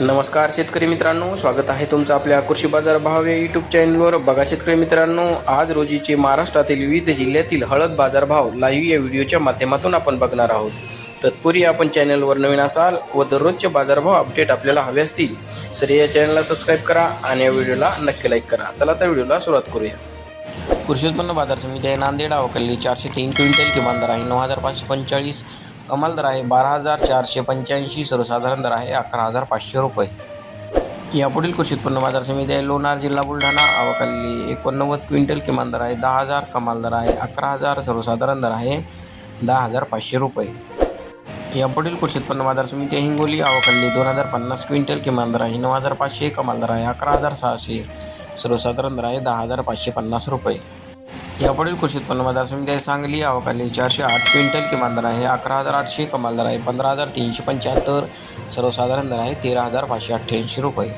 नमस्कार शेतकरी मित्रांनो स्वागत आहे तुमचं आपल्या कृषी बाजार भाव या यूट्यूब चॅनलवर बघा शेतकरी मित्रांनो आज रोजीचे महाराष्ट्रातील विविध जिल्ह्यातील हळद बाजारभाव लाईव्ह या व्हिडिओच्या माध्यमातून आपण बघणार आहोत. तत्पूर्वी आपण चॅनलवर नवीन असाल व दररोजचे बाजारभाव अपडेट आपल्याला हवे असतील तर या चॅनलला सबस्क्राईब करा आणि या व्हिडिओला नक्की लाईक करा. चला तर व्हिडिओला सुरुवात करूया. कृषी उत्पन्न बाजार समिती आहे नांदेड अवकल्ली चारशे तीन क्विंटल किमान दर आहे नऊ हजार पाचशे पंचेचाळीस कमाल दर आहे. बारा हजार चारशे पंच्याऐंशी सर्वसाधारण दर आहे. अकरा हजार पाचशे रुपये. यापुढील कृषी उत्पन्न बाजार समिती आहे. लोणार जिल्हा बुलढाणा अवकल्ली एकोणनव्वद क्विंटल किमान दर आहे. दहा हजार कमाल दर आहे. अकरा हजार सर्वसाधारण दर आहे. दहा हजार पाचशे रुपये. यापुढील कृषी उत्पन्न बाजार समिती आहे. हिंगोली अवकल्ली दोन हजार पन्नास क्विंटल किमान दर आहे. नऊ हजार पाचशे कमाल दर आहे. अकरा हजार सहाशे सर्वसाधारण दर आहे. दहा हजार पाचशे पन्नास रुपये. यापुढील कृषी उत्पन्न बाजार समिती आहे सांगली अवकाली चारशे आठ क्विंटल किमान दर आहे अकरा हजार आठशे कमाल दर आहे पंधरा हजार तीनशे पंच्याहत्तर सर्वसाधारण दर आहे तेरा हजार पाचशे अठ्ठ्याऐंशी रुपये.